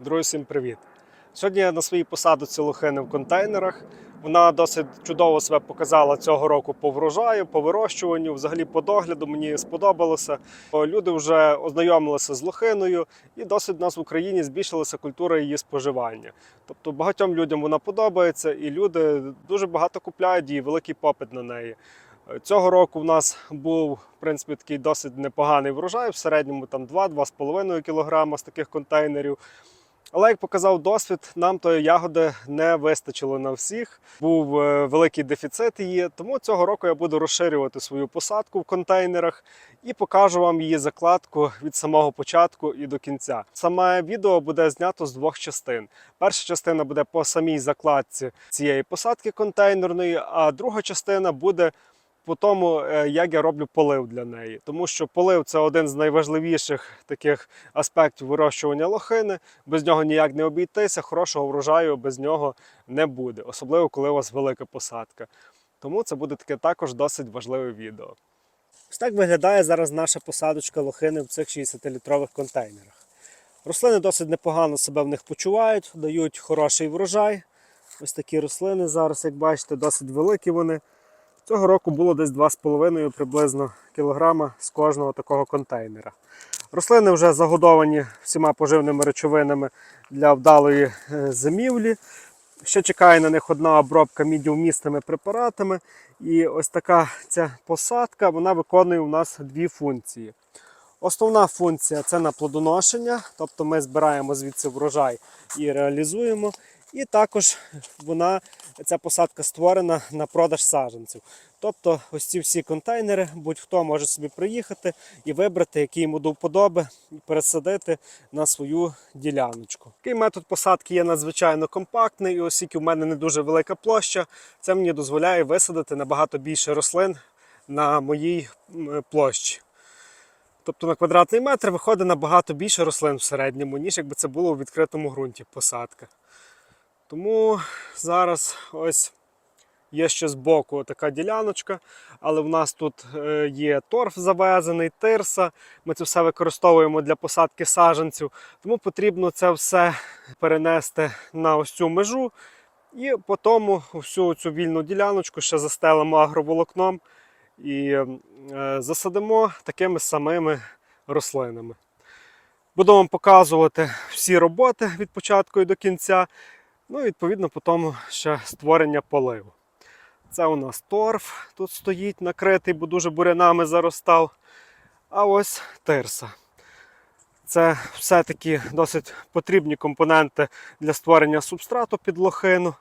Друзі, всім привіт! Сьогодні я на своїй посадці лохини в контейнерах. Вона досить чудово себе показала цього року по врожаю, по вирощуванню, взагалі по догляду. Мені сподобалося. Люди вже ознайомилися з лохиною, і досить в нас в Україні збільшилася культура її споживання. Тобто багатьом людям вона подобається, і люди дуже багато купляють її, великий попит на неї. Цього року в нас був в принципі такий досить непоганий врожай, в середньому там 2-2,5 кг з таких контейнерів. Але як показав досвід, нам тої ягоди не вистачило на всіх. Був е, великий дефіцит її. Тому цього року я буду розширювати свою посадку в контейнерах і покажу вам її закладку від самого початку і до кінця. Саме відео буде знято з двох частин. Перша частина буде по самій закладці цієї посадки контейнерної, а друга частина буде по тому, е, як я роблю полив для неї. Тому що полив це один з найважливіших таких аспектів вирощування лохини. Без нього ніяк не обійтися, хорошого врожаю без нього не буде, особливо коли у вас велика посадка. Тому це буде таке також досить важливе відео. Ось так виглядає зараз наша посадочка лохини в цих 60-літрових контейнерах. Рослини досить непогано себе в них почувають, дають хороший врожай. Ось такі рослини зараз, як бачите, досить великі вони. Цього року було десь 2,5 приблизно кілограма з кожного такого контейнера. Рослини вже загодовані всіма поживними речовинами для вдалої е, зимівлі. Ще чекає на них одна обробка мідіумісними препаратами. І ось така ця посадка вона виконує у нас дві функції. Основна функція це на плодоношення, тобто ми збираємо звідси врожай і реалізуємо. І також вона, ця посадка створена на продаж саджанців. Тобто ось ці всі контейнери, будь-хто може собі приїхати і вибрати, який йому до вподоби, і пересадити на свою діляночку. Такий метод посадки є надзвичайно компактний, і оскільки в мене не дуже велика площа, це мені дозволяє висадити набагато більше рослин на моїй площі. Тобто на квадратний метр виходить набагато більше рослин в середньому, ніж якби це було у відкритому ґрунті посадка. Тому зараз ось є ще збоку така діляночка, але в нас тут е, є торф завезений, тирса. Ми це все використовуємо для посадки саджанців. Тому потрібно це все перенести на ось цю межу. І потім всю цю вільну діляночку ще застелимо агроволокном і е, засадимо такими самими рослинами. Буду вам показувати всі роботи від початку і до кінця. Ну і відповідно потім ще створення поливу. Це у нас торф тут стоїть накритий, бо дуже бурянами заростав. А ось тирса. Це все-таки досить потрібні компоненти для створення субстрату під лохину.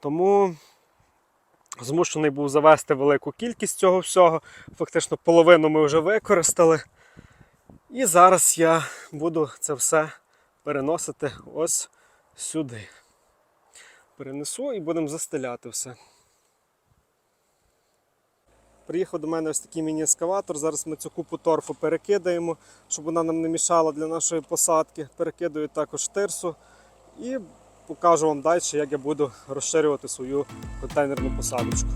Тому змушений був завести велику кількість цього всього. Фактично половину ми вже використали. І зараз я буду це все переносити ось сюди. Перенесу і будемо застеляти все. Приїхав до мене ось такий міні-ескаватор. Зараз ми цю купу торфу перекидаємо, щоб вона нам не мішала для нашої посадки. Перекидаю також тирсу і покажу вам далі, як я буду розширювати свою контейнерну посадочку.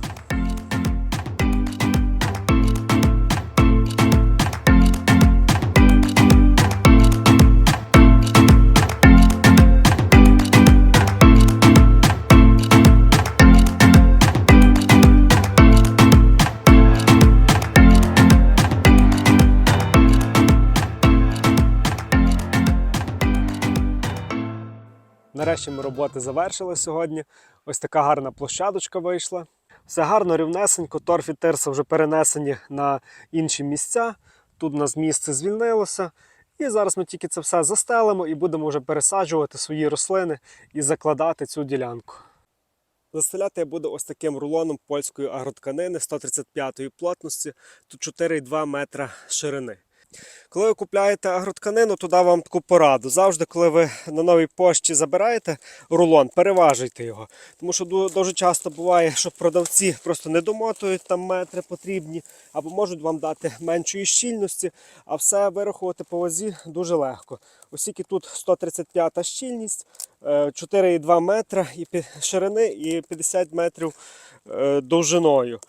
Нарешті ми роботи завершили сьогодні. Ось така гарна площадочка вийшла. Все гарно, рівнесенько, торф і тирса вже перенесені на інші місця. Тут у нас місце звільнилося. І зараз ми тільки це все застелимо і будемо вже пересаджувати свої рослини і закладати цю ділянку. Застеляти я буду ось таким рулоном польської агротканини 135-ї плотності, тут 4,2 метра ширини. Коли ви купляєте агротканину, то дам вам таку пораду. Завжди, коли ви на новій пошті забираєте рулон, переважуйте його. Тому що дуже часто буває, що продавці просто не домотують там метри потрібні, або можуть вам дати меншої щільності, а все вирахувати по вазі дуже легко. Оскільки тут 135 щільність, е, 4,2 метра і ширини і 50 метрів е, довжиною.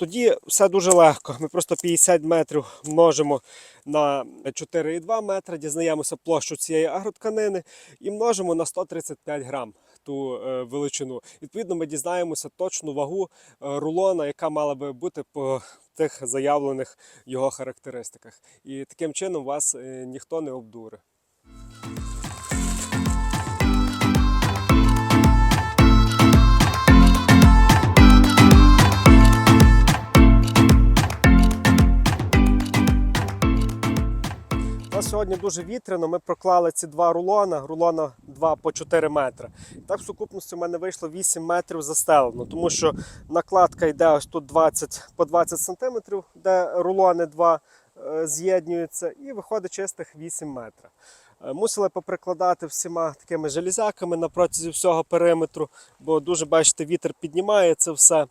Тоді все дуже легко. Ми просто 50 метрів множимо на 4,2 метри, дізнаємося площу цієї агротканини і множимо на 135 грам ту е, величину. Відповідно, ми дізнаємося точну вагу е, рулона, яка мала би бути по тих заявлених його характеристиках. І таким чином вас е, ніхто не обдуре. Нас сьогодні дуже вітряно. Ми проклали ці два рулона, рулона 2 по 4 метри. Так в сукупності у мене вийшло 8 метрів застелено, тому що накладка йде ось тут 20 по 20 сантиметрів, де рулони 2 е, з'єднуються, і виходить чистих 8 метрів. Е, Мусили поприкладати всіма такими железяками на протязі всього периметру, бо дуже бачите, вітер піднімає це все.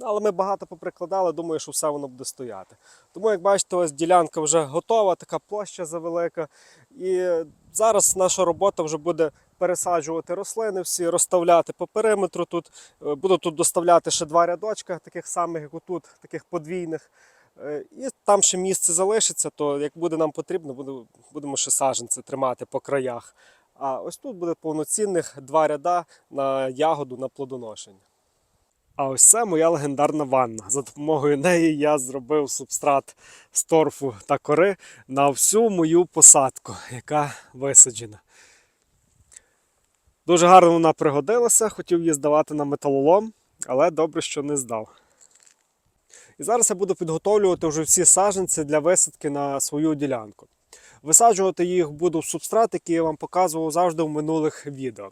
Але ми багато поприкладали, думаю, що все воно буде стояти. Тому, як бачите, ось ділянка вже готова, така площа завелика. І зараз наша робота вже буде пересаджувати рослини, всі розставляти по периметру. Тут Е, буду тут доставляти ще два рядочка, таких самих, як отут, таких подвійних. Е, І там ще місце залишиться, то як буде нам потрібно, будемо ще саджанці тримати по краях. А ось тут буде повноцінних два ряда на ягоду на плодоношення. А ось це моя легендарна ванна. За допомогою неї я зробив субстрат з торфу та кори на всю мою посадку, яка висаджена. Дуже гарно вона пригодилася, хотів її здавати на металолом, але добре, що не здав. І зараз я буду підготовлювати вже всі саджанці для висадки на свою ділянку. Висаджувати їх буду в субстрат, який я вам показував завжди в минулих відео.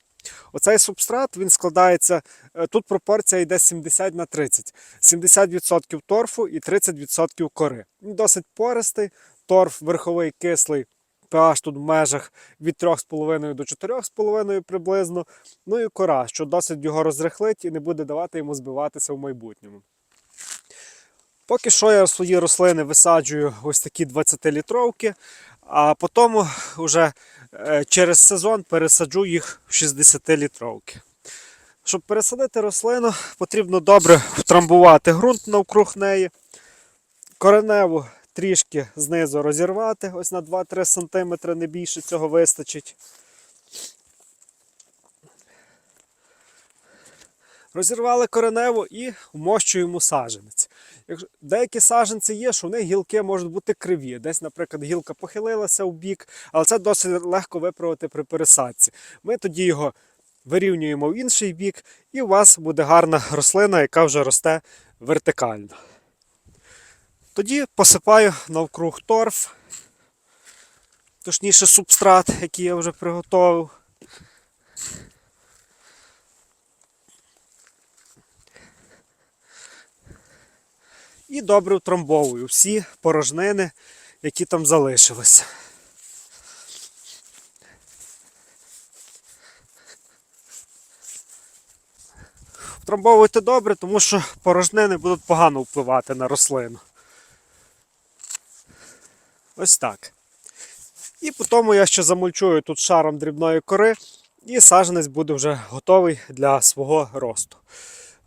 Оцей субстрат він складається, е, тут пропорція йде 70 на 30. 70% торфу і 30% кори. Він досить пористий, торф верховий кислий, pH тут в межах від 3,5 до 4,5 приблизно. Ну і кора, що досить його розрихлить і не буде давати йому збиватися в майбутньому. Поки що я свої рослини висаджую ось такі 20-літровки, а потім вже через сезон пересаджу їх в 60-літровки. Щоб пересадити рослину, потрібно добре втрамбувати ґрунт навкруг неї, кореневу трішки знизу розірвати, ось на 2-3 см, не більше цього вистачить. Розірвали кореневу і вмощуємо саджанець. Деякі саджанці є, що у них гілки можуть бути криві. Десь, наприклад, гілка похилилася в бік, але це досить легко виправити при пересадці. Ми тоді його вирівнюємо в інший бік, і у вас буде гарна рослина, яка вже росте вертикально. Тоді посипаю навкруг торф, точніше субстрат, який я вже приготував. І добре втрамбовую всі порожнини, які там залишилися. Втрамбовуйте добре, тому що порожнини будуть погано впливати на рослину. Ось так. І потім я ще замульчую тут шаром дрібної кори, і саджанець буде вже готовий для свого росту.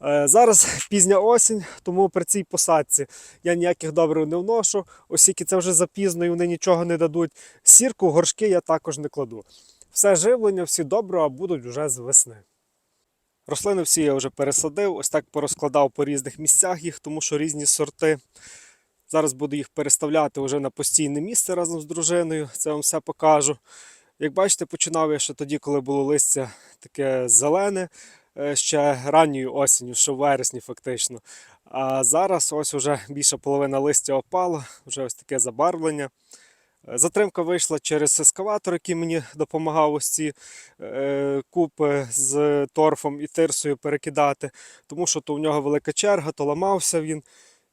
Е, Зараз пізня осінь, тому при цій посадці я ніяких добрив не вношу, оскільки це вже запізно і вони нічого не дадуть. Сірку, горшки я також не кладу. Все живлення, всі добрива будуть вже з весни. Рослини всі я вже пересадив, ось так порозкладав по різних місцях їх, тому що різні сорти. Зараз буду їх переставляти вже на постійне місце разом з дружиною. Це вам все покажу. Як бачите, починав я ще тоді, коли було листя таке зелене, ще ранньою осінню, ще в вересні фактично. А зараз ось вже більша половина листя опала, вже ось таке забарвлення. Е, Затримка вийшла через ескаватор, який мені допомагав ось ці е, купи з торфом і тирсою перекидати, тому що то в нього велика черга, то ламався він.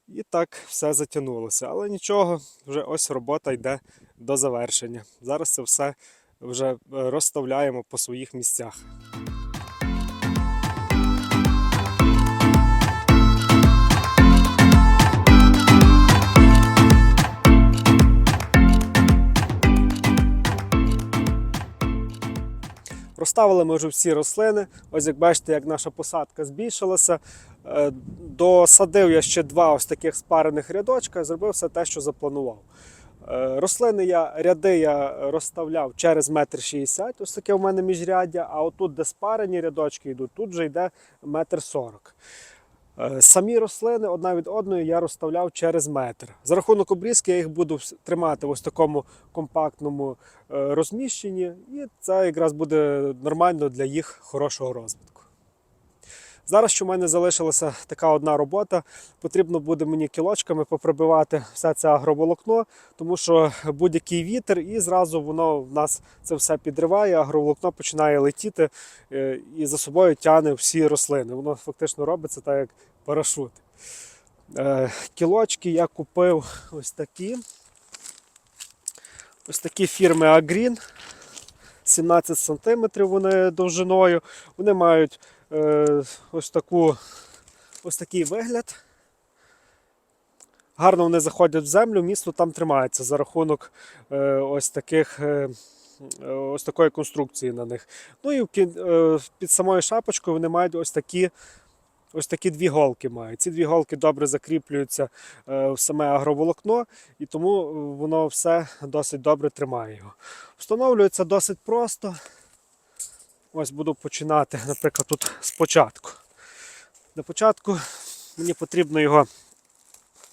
І так все затягнулося. Але нічого, вже ось робота йде до завершення. Зараз це все вже е, розставляємо по своїх місцях. Розставили ми вже всі рослини. Ось як бачите, як наша посадка збільшилася. Е, Досадив я ще два ось таких спарених рядочка і зробив все те, що запланував. Е, Рослини я ряди я розставляв через метр шістдесят, ось таке у мене міжряддя, а отут, де спарені рядочки йдуть, тут вже йде метр сорок. Е, Самі рослини одна від одної я розставляв через метр. За рахунок обрізки я їх буду тримати в ось такому компактному е, розміщенні, і це якраз буде нормально для їх хорошого розвитку. Зараз що в мене залишилася така одна робота. Потрібно буде мені кілочками поприбивати все це агроволокно, тому що будь-який вітер, і зразу воно в нас це все підриває, агроволокно починає летіти е, і за собою тягне всі рослини. Воно фактично робиться так, як парашут. Е, Кілочки я купив ось такі. Ось такі фірми Agreen. 17 см вони довжиною. Вони мають ось, таку, ось такий вигляд. Гарно вони заходять в землю, місто там тримається за рахунок е, ось таких. Е, е, Ось такої конструкції на них. Ну і е, під самою шапочкою вони мають ось такі, ось такі дві голки. Мають. Ці дві голки добре закріплюються е, в саме агроволокно, і тому е, воно все досить добре тримає його. Встановлюється досить просто. Ось буду починати, наприклад, тут спочатку. На початку мені потрібно його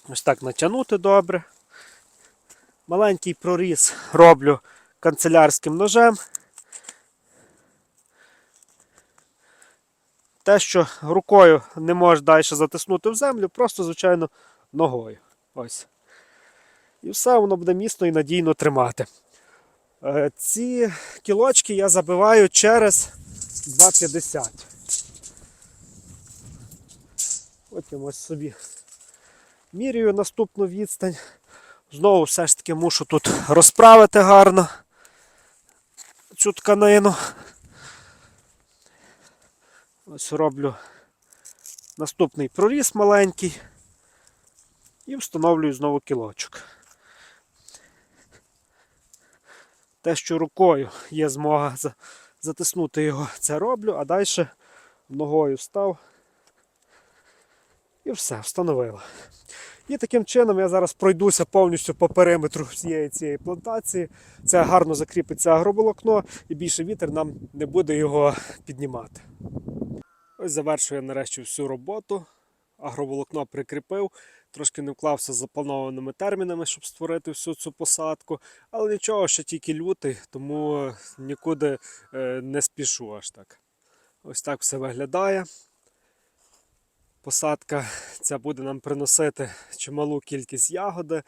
ось так натягнути добре. Маленький проріз роблю канцелярським ножем. Те, що рукою не можеш далі затиснути в землю, просто, звичайно, ногою. Ось. І все воно буде міцно і надійно тримати. Е, Ці кілочки я забиваю через 2,50. Потім ось собі міряю наступну відстань. Знову все ж таки мушу тут розправити гарно цю тканину. Ось роблю наступний проріз маленький і встановлюю знову кілочок. Те, що рукою є змога затиснути його, це роблю, а далі ногою став і все, встановило. І таким чином я зараз пройдуся повністю по периметру всієї цієї плантації. Це гарно закріпиться агроволокно і більше вітер нам не буде його піднімати. Ось завершую я нарешті всю роботу. Агроволокно прикріпив, трошки не вклався з запланованими термінами, щоб створити всю цю посадку. Але нічого, ще тільки лютий, тому нікуди е, не спішу аж так. Ось так все виглядає. Посадка ця буде нам приносити чималу кількість ягоди.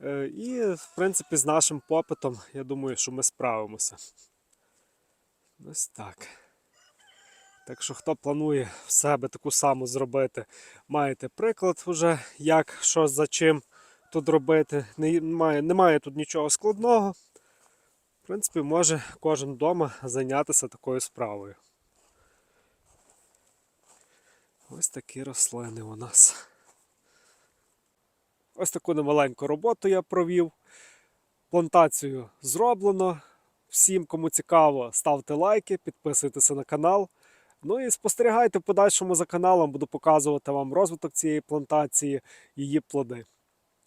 Е, І, в принципі, з нашим попитом, я думаю, що ми справимося. Ось так. Так що, хто планує в себе таку саму зробити, маєте приклад вже, як, що за чим тут робити. Немає, немає тут нічого складного. В принципі, може кожен вдома зайнятися такою справою. Ось такі рослини у нас. Ось таку немаленьку роботу я провів. Плантацію зроблено. Всім, кому цікаво, ставте лайки, підписуйтеся на канал. Ну і спостерігайте в подальшому за каналом, буду показувати вам розвиток цієї плантації, її плоди.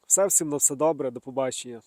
Все, всім на все добре, до побачення.